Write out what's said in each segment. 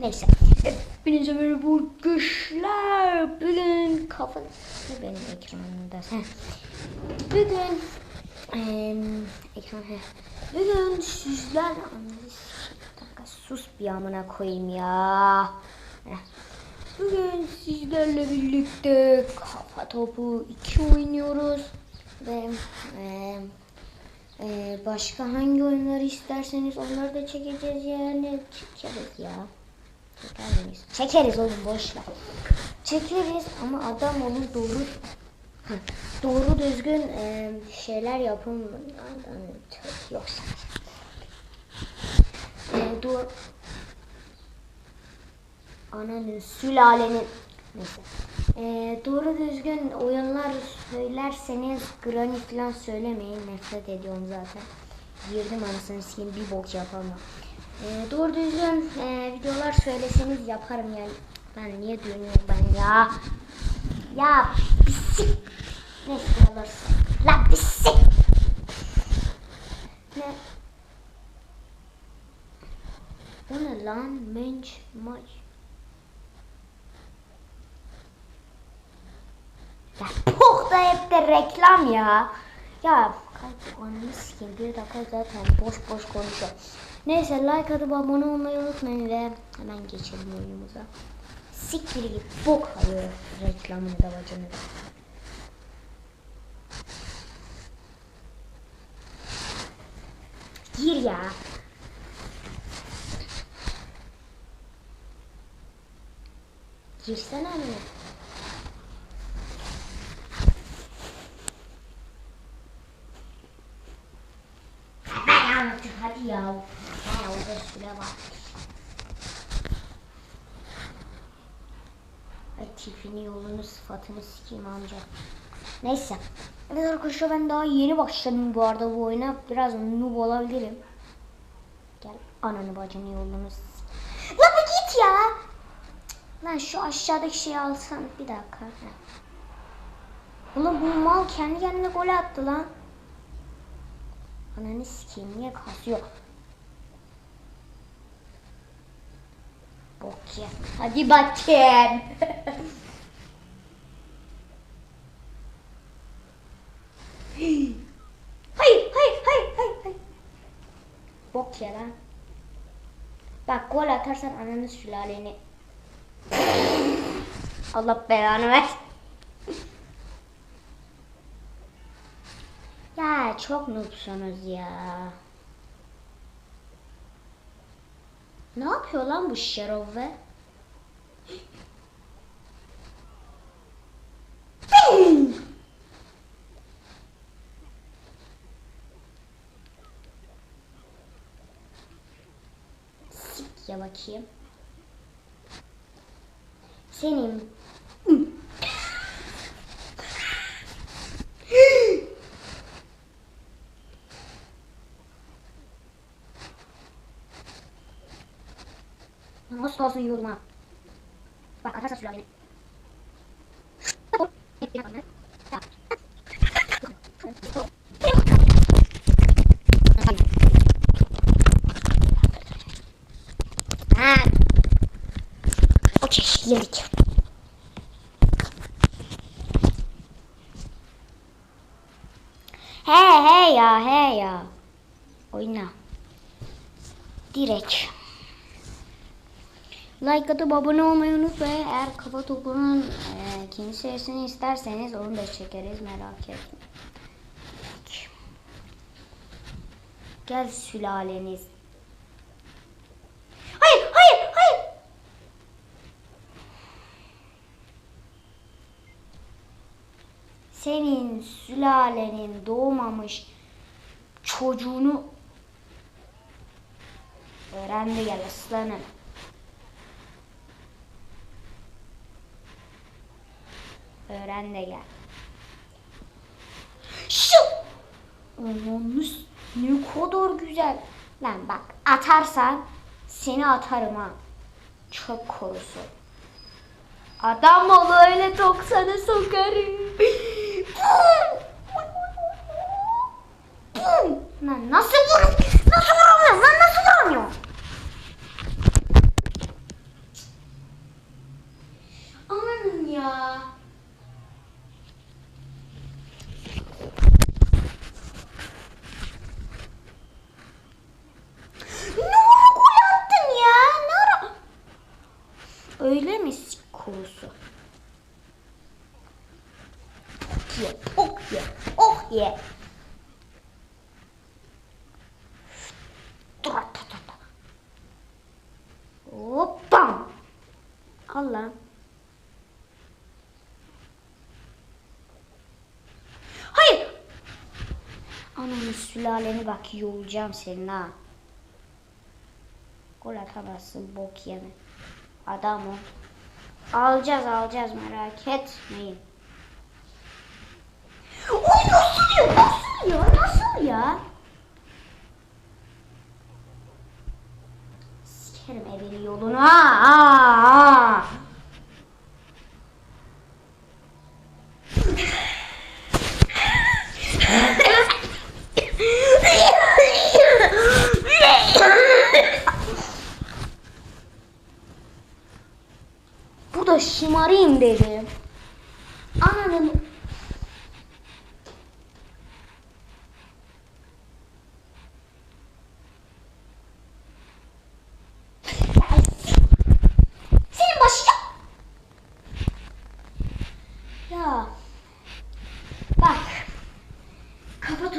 Neyse. Hepinize merhaba güçler. Bugün kafa... Ne benim ekranımda? Bugün... Ekran... Bugün sizler... Dakika sus bir amına koyayım ya. Bugün sizlerle birlikte kafa topu 2 oynuyoruz. Ve... eee ee, başka hangi oyunları isterseniz onları da çekeceğiz yani. Çekeriz ya. Çeker? Çekeriz oğlum boş ver. Çekeriz ama adam olun doğru doğru düzgün e, şeyler yapın. Yoksa e, doğru ananın sülalenin neyse. Ee, doğru düzgün oyunlar söylerseniz Granny falan söylemeyin. Nefret ediyorum zaten. Girdim anasını sikeyim bir bok yapamam. Ee, doğru düzgün e, videolar söyleseniz yaparım yani. Ben niye dönüyorum ben ya? Ya pisik. Neyse alırsın. La pisik. Ne? Bu ne lan? Menç maç. Ya pok da hep de reklam ya. Ya kalp anını sikeyim. Bir dakika zaten boş boş konuşuyor. Neyse like atıp abone olmayı unutmayın ve hemen geçelim oyunumuza. Siktir git bok alıyor reklamını da bacını. Gir ya. Girsene anne. Hadi ya. Orada süre var. Ay tipini yolunu sıfatını sikeyim amca. Neyse. Evet arkadaşlar ben daha yeni başladım bu arada bu oyuna. Biraz noob olabilirim. Gel ananı bacını yolunu sik. Lan bir git ya. Lan şu aşağıdaki şeyi alsan bir dakika. Ulan bu mal kendi kendine gol attı lan. Ananı sikeyim niye kasıyor? Ye. Hadi bakayım. hayır, hayır, hayır, hayır, hayır. Bok ye lan. Bak gol atarsan ananı sülaleni. Allah belanı versin. Ya çok noobsunuz ya. Ne yapıyor lan bu Şerove? Sik ya bakayım. Senin Nasıl olsun yiyordum ha. Bak atarsa sular beni. Okey yedik. He he ya he ya. Oyna. Direkt. Like atıp abone olmayı unutmayın. Eğer kafa topunun e, serisini isterseniz onu da çekeriz merak etmeyin. Gel sülaleniz. Hayır, hayır, hayır. Senin sülalenin doğmamış çocuğunu öğrendi gel aslanım. Öğren de gel. Şu! Ananız ne kadar güzel. Lan bak atarsan seni atarım ha. Çöp korusu. Adam ol öyle 90'a sokarım. Nasıl vuramıyorum? Lan nasıl ye, oh ye, oh ye. Hoppa. Allah. Hayır. Ananın sülaleni bak yolacağım senin ha. Gol atamazsın bok yeme. Adam ol. Alacağız alacağız merak etmeyin. Nasıl ya? Nasıl ya? Nasıl ya? Sikerim evini yolunu. Ha. Bu da şımarayım dedi. Ananın Senin başka... Ya. Bak. Kafa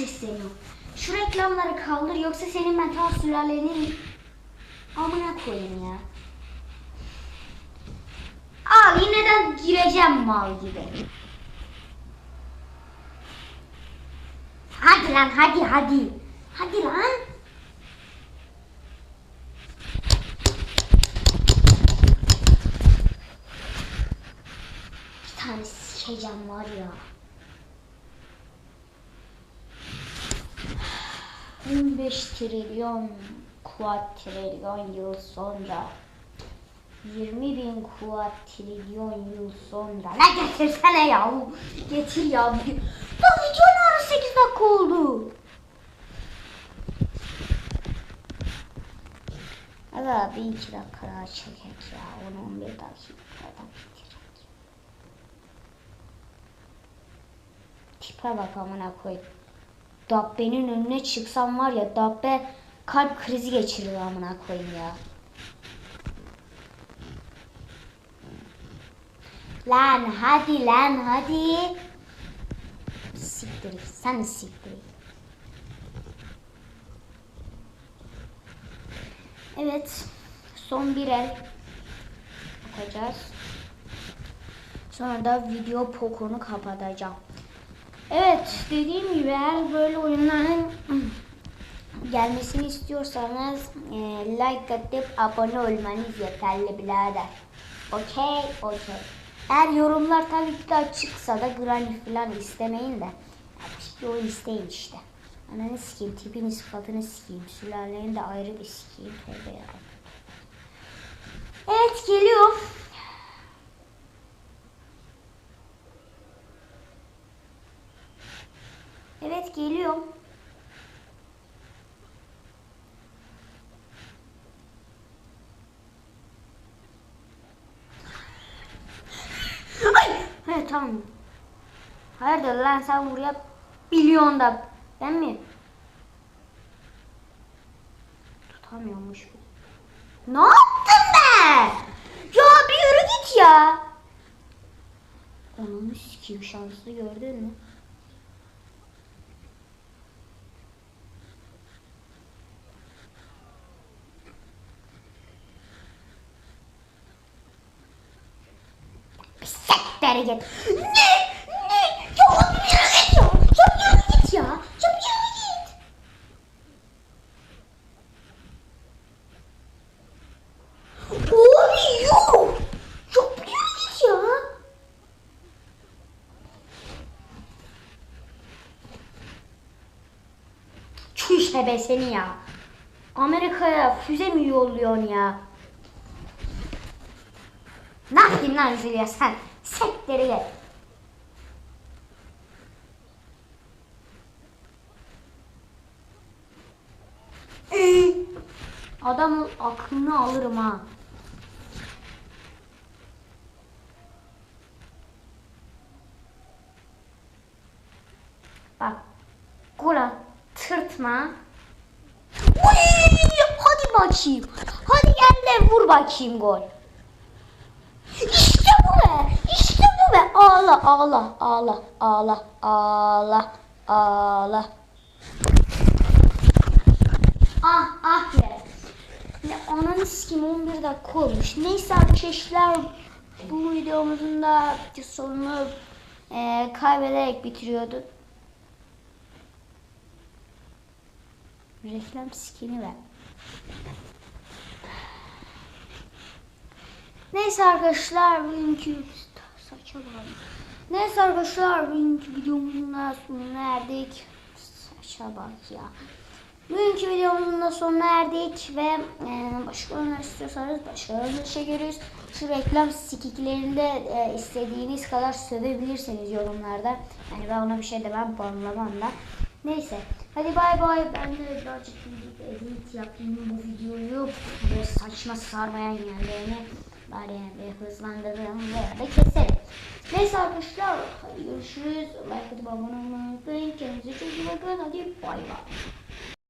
top sana sesleniyor. Şu reklamları kaldır yoksa senin mental sülalenin amına koyayım ya. Al yine de gireceğim mal gibi. Hadi lan hadi hadi. Hadi lan. Bir tane sikeceğim var ya. 15 trilyon kuatrilyon yıl sonra 20 bin kuatrilyon yıl sonra. Ne getirsene ya Getir ya. Ya videonun arası 8 dakika oldu. Aga bir iki dakika daha çekek ya. 10-11 dakikada bitirek Tipe bak amına koy Dabbe'nin önüne çıksam var ya Dabbe kalp krizi geçirir amına koyayım ya Lan hadi lan hadi. Siktir sen siktir. Evet. Son bir el yapacağız. Sonra da video pokonu kapatacağım. Evet dediğim gibi eğer böyle oyunların gelmesini istiyorsanız e, like atıp abone olmanız yeterli birader. Okey, okey. Eğer yorumlar tabii ki de açıksa da granny falan istemeyin de. Yapışık bir oyun isteyin işte. Ananı sikeyim, tipini sıfatını sikeyim, sülaleni de ayrı bir sikeyim. Tövbe. Evet geliyor. Evet geliyor. Ay! He tamam. Hayırdır lan sen buraya milyonda. Ben mi? Tutamıyormuş bu. Ne yaptın be? Ya bir yürü git ya. Onu sikeyim şanslı gördün mü? Sektere git. Ne? Ne? Ya oğlum yürü git ya. Ya yürü git ya. Ya yürü git. Abi yok. Yok yürü git ya. Çüş be seni ya. Amerika'ya füze mi yolluyorsun ya? Ne yapayım lan Zülya sen? Sekleri gel. Adamın aklını alırım ha. Bak. Gol tırtma. Uy, hadi bakayım. Hadi gel de vur bakayım gol. İşte bu be. İşte bu be. Ağla ağla ağla ağla ağla ağla. Ah ah be. Ne ananı sikim 11 dakika olmuş. Neyse arkadaşlar bu videomuzun da sonunu e, kaybederek bitiriyorduk. Reklam skini ver. Neyse arkadaşlar bugünkü bak. Neyse arkadaşlar bugünkü videomuzun da sonuna erdik. Saça bak ya. Bugünkü videomuzun da sonuna erdik ve e, başka oyunlar istiyorsanız başka oyunlar çekeriz. Şu reklam sikiklerini de e, istediğiniz kadar sövebilirsiniz yorumlarda. Yani ben ona bir şey demem, banlamam da. Neyse. Hadi bay bay. Ben de birazcık bir edit yapayım bu videoyu. Böyle saçma sarmayan yerlerini bari yani bir hızlandırırım veya da keserim. Neyse arkadaşlar. Görüşürüz. Like atıp abone olmayı unutmayın. Kendinize çok iyi bakın. Hadi bay bay.